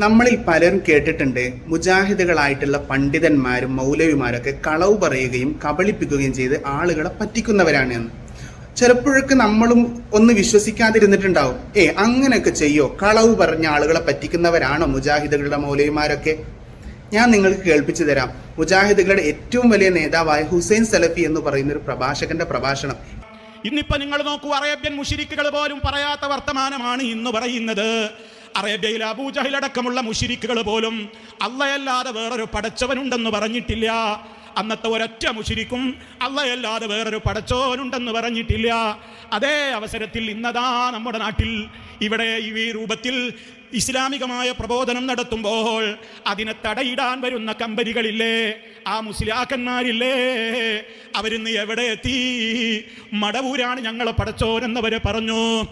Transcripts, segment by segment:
നമ്മളിൽ പലരും കേട്ടിട്ടുണ്ട് മുജാഹിദുകളായിട്ടുള്ള പണ്ഡിതന്മാരും മൗലവിമാരൊക്കെ കളവ് പറയുകയും കബളിപ്പിക്കുകയും ചെയ്ത് ആളുകളെ പറ്റിക്കുന്നവരാണ് എന്ന്. ചിലപ്പോഴൊക്കെ നമ്മളും ഒന്ന് വിശ്വസിക്കാതിരുന്നിട്ടുണ്ടാവും. ഏ അങ്ങനെയൊക്കെ ചെയ്യോ? കളവ് പറഞ്ഞ ആളുകളെ പറ്റിക്കുന്നവരാണോ മുജാഹിദുകളുടെ മൗലവിമാരൊക്കെ? ഞാൻ നിങ്ങൾക്ക് കേൾപ്പിച്ചു തരാം. മുജാഹിദുകളുടെ ഏറ്റവും വലിയ നേതാവായ ഹുസൈൻ സലഫി എന്ന് പറയുന്ന ഒരു പ്രഭാഷകന്റെ പ്രഭാഷണം. ഇന്നിപ്പോ നിങ്ങൾ നോക്കൂ അറേബ്യൻ മുഷിരിക്കുകൾ പോലും പറയാത്ത വർത്തമാനമാണ് ഇന്ന് പറയുന്നത്. അറേബ്യയിൽ അബൂജഹിലടക്കമുള്ള മുഷിരിക്കുകൾ പോലും അള്ളയല്ലാതെ വേറൊരു പടച്ചവനുണ്ടെന്ന് പറഞ്ഞിട്ടില്ല. അന്നത്തെ ഒരൊറ്റ മുഷിരിക്കും അള്ളയല്ലാതെ വേറൊരു പടച്ചവനുണ്ടെന്ന് പറഞ്ഞിട്ടില്ല. അതേ അവസരത്തിൽ ഇന്നതാ നമ്മുടെ നാട്ടിൽ ഇവിടെ ഈ രൂപത്തിൽ ഇസ്ലാമികമായ പ്രബോധനം നടത്തുമ്പോൾ അതിനെ തടയിടാൻ വരുന്ന കമ്പനികളില്ലേ ആ മുസ്ലിയാക്കന്മാരില്ലേ അവരിന്ന് എവിടെ എത്തി? മടവൂരാണ് ഞങ്ങളെ പടച്ചോരെന്നവരെ പറഞ്ഞു.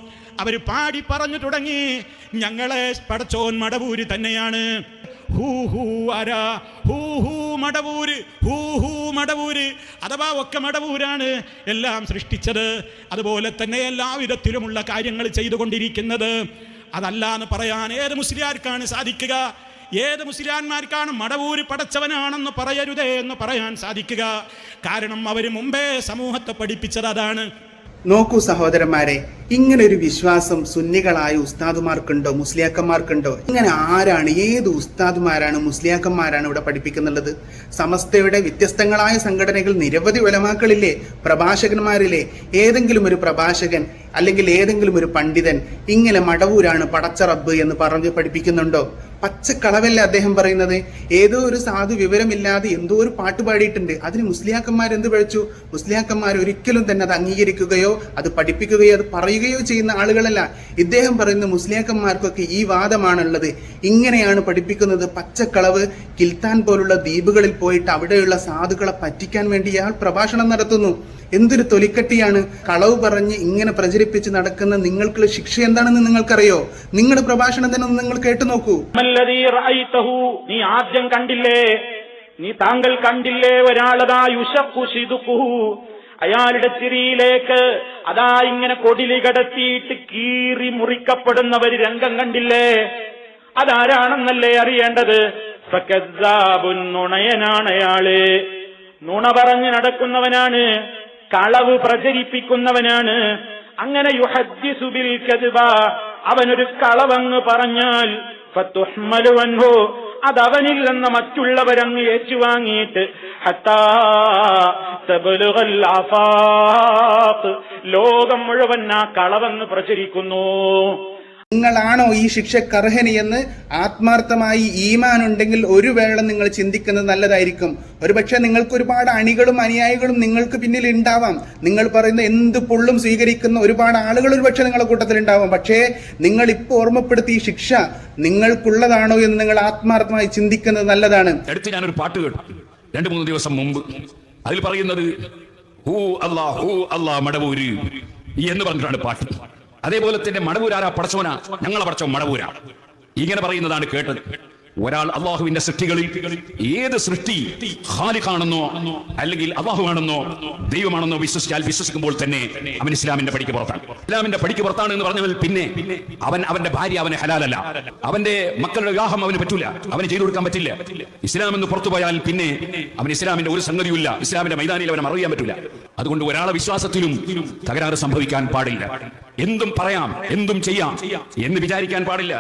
അവർ പാടി പറഞ്ഞു തുടങ്ങി ഞങ്ങളെ പടച്ചോൻ മടവൂര് തന്നെയാണ്. ഹൂ ഹൂ ആരാ? ഹൂ ഹൂ മടവൂര്. ഹൂ ഹൂ മടവൂര്. അഥവാ ഒക്കെ മടവൂരാണ് എല്ലാം സൃഷ്ടിച്ചത്. അതുപോലെ തന്നെ എല്ലാ വിധത്തിലുമുള്ള കാര്യങ്ങൾ ചെയ്തുകൊണ്ടിരിക്കുന്നത്. അതല്ല എന്ന് പറയാൻ ഏത് മുസ്ലിയാർക്കാണ് സാധിക്കുക? ഏത് മുസ്ലിയാന്മാർക്കാണ് മടവൂര് പടച്ചവനാണെന്ന് പറയരുതേ എന്ന് പറയാൻ സാധിക്കുക. കാരണം അവർ മുമ്പേ സമൂഹത്തെ പഠിപ്പിച്ചത് അതാണ്. നോക്കൂ സഹോദരന്മാരെ ഇങ്ങനെ ഒരു വിശ്വാസം സുന്നികളായ ഉസ്താദുമാർക്കുണ്ടോ മുസ്ലിയാക്കന്മാർക്കുണ്ടോ? ഇങ്ങനെ ആരാണ് ഏത് ഉസ്താദുമാരാണ് മുസ്ലിയാക്കന്മാരാണ് ഇവിടെ പഠിപ്പിക്കുന്നുള്ളത് സമസ്തയുടെ വ്യത്യസ്തങ്ങളായ സംഘടനകൾ നിരവധി ഉലമാക്കളില്ലേ പ്രഭാഷകന്മാരില്ലേ? ഏതെങ്കിലും ഒരു പ്രഭാഷകൻ അല്ലെങ്കിൽ ഏതെങ്കിലും ഒരു പണ്ഡിതൻ ഇങ്ങനെ മടവൂരാണ് പടച്ച റബ്ബ് എന്ന് പറഞ്ഞ് പഠിപ്പിക്കുന്നുണ്ടോ? പച്ചക്കളവല്ലേ അദ്ദേഹം പറയുന്നത്? ഏതോ ഒരു സാധു വിവരമില്ലാതെ എന്തോ ഒരു പാട്ട് പാടിയിട്ടുണ്ട്. അതിന് മുസ്ലിയാക്കന്മാർ എന്ത് പഴിച്ചു മുസ്ലിയാക്കന്മാർ ഒരിക്കലും തന്നെ അത് അംഗീകരിക്കുകയോ അത് പഠിപ്പിക്കുകയോ അത് പറയുകയോ ചെയ്യുന്ന ആളുകളല്ല. ഇദ്ദേഹം പറയുന്ന മുസ്ലിയാക്കന്മാർക്കൊക്കെ ഈ വാദമാണുള്ളത്. ഇങ്ങനെയാണ് പഠിപ്പിക്കുന്നത് പച്ചക്കളവ്. കിൽത്താൻ പോലുള്ള ദ്വീപുകളിൽ പോയിട്ട് അവിടെയുള്ള സാധുക്കളെ പറ്റിക്കാൻ വേണ്ടി ഇയാൾ പ്രഭാഷണം നടത്തുന്നു. എന്തൊരു തൊലിക്കട്ടിയാണ് കളവ് പറഞ്ഞ് ഇങ്ങനെ പ്രചരിപ്പിച്ച് നടക്കുന്ന നിങ്ങൾക്കുള്ള ശിക്ഷ എന്താണെന്ന് നിങ്ങൾക്കറിയോ? നിങ്ങളുടെ പ്രഭാഷണം തന്നെ നിങ്ങൾ കേട്ടു നോക്കൂ. നീ ആദ്യം കണ്ടില്ലേ? നീ താങ്കൾ കണ്ടില്ലേ ഒരാളതാ ശിദുഖുഹു? അയാളുടെ ചിരിയിലേക്ക് അതാ ഇങ്ങനെ കൊടിലി കടത്തിയിട്ട് കീറി മുറിക്കപ്പെടുന്നവര് രംഗം കണ്ടില്ലേ? അതാരാണെന്നല്ലേ അറിയേണ്ടത്? നുണയനാണ് അയാൾ. നുണ പറഞ്ഞ് നടക്കുന്നവനാണ്. കളവ് പ്രചരിപ്പിക്കുന്നവനാണ്. അങ്ങനെ യുഹദ്ദിസു ബിൽ കദ്ബ. അവനൊരു കളവങ്ങ് പറഞ്ഞാൽ ഫതുഹ്മലു അൻഹു അതവനിൽ നിന്ന് മറ്റുള്ളവരങ്ങ് ഏറ്റുവാങ്ങിയിട്ട് ലോകം മുഴുവൻ ആ കളവെന്ന് പ്രചരിക്കുന്നു. നിങ്ങളാണോ ഈ ശിക്ഷക്കർഹനി എന്ന് ആത്മാർത്ഥമായി ഈമാൻ ഉണ്ടെങ്കിൽ ഒരു വേള നിങ്ങൾ ചിന്തിക്കുന്നത് നല്ലതായിരിക്കും. ഒരുപക്ഷെ നിങ്ങൾക്ക് ഒരുപാട് അണികളും അനുയായികളും നിങ്ങൾക്ക് പിന്നിൽ ഉണ്ടാവാം. നിങ്ങൾ പറയുന്ന എന്ത് പൊള്ളും സ്വീകരിക്കുന്ന ഒരുപാട് ആളുകൾ ഒരുപക്ഷെ നിങ്ങളുടെ കൂട്ടത്തിൽ ഉണ്ടാവാം. പക്ഷേ നിങ്ങൾ ഇപ്പോൾ ഓർമ്മപ്പെടുത്തി ഈ ശിക്ഷ നിങ്ങൾക്കുള്ളതാണോ എന്ന് നിങ്ങൾ ആത്മാർത്ഥമായി ചിന്തിക്കുന്നത് നല്ലതാണ്. അടുത്ത് ഞാനൊരു പാട്ട് കേട്ടു. രണ്ടു മൂന്ന് ദിവസം മുമ്പ് അതിൽ പറയുന്നത് ഹൂ അല്ലാ ഹൂ അല്ലാ മടവൂര് എന്ന് പറഞ്ഞിട്ടാണ് പാട്ട്. അതേപോലെ തന്നെ മടവൂരാരാ പടച്ചോന ഞങ്ങളെ പടച്ചോ മടവൂരാ. ഇങ്ങനെ പറയുന്നതാണ് കേട്ടത്. ഒരാൾ അള്ളാഹുവിന്റെ സൃഷ്ടികളിൽ ഏത് സൃഷ്ടി ഹാലിഖാണെന്നോ അല്ലെങ്കിൽ അള്ളാഹുവാണെന്നോ ദൈവമാണെന്നോ വിശ്വസിച്ചാൽ വിശ്വസിക്കുമ്പോൾ തന്നെ അവൻ ഇസ്ലാമിന്റെ പടിക്ക് പുറത്താണ്. ഇസ്ലാമിന്റെ പടിക്ക് പുറത്താണ് എന്ന് പറഞ്ഞാൽ പിന്നെ അവൻ അവന്റെ ഭാര്യ അവന് ഹലാലല്ല. അവന്റെ മക്കളുടെ വിവാഹം അവന് പറ്റൂല. അവന് ചെയ്തു കൊടുക്കാൻ പറ്റില്ല. ഇസ്ലാം എന്ന് പുറത്തു പോയാൽ പിന്നെ അവൻ ഇസ്ലാമിന്റെ ഒരു സംഗതിയുമില്ല. ഇസ്ലാമിന്റെ മൈതാനിയിൽ അവനെ അറിയാൻ പറ്റൂല. അതുകൊണ്ട് ഒരാളെ വിശ്വാസത്തിലും തകരാറ് സംഭവിക്കാൻ പാടില്ല. എന്തും പറയാം എന്തും ചെയ്യാം എന്ന് വിചാരിക്കാൻ പാടില്ല.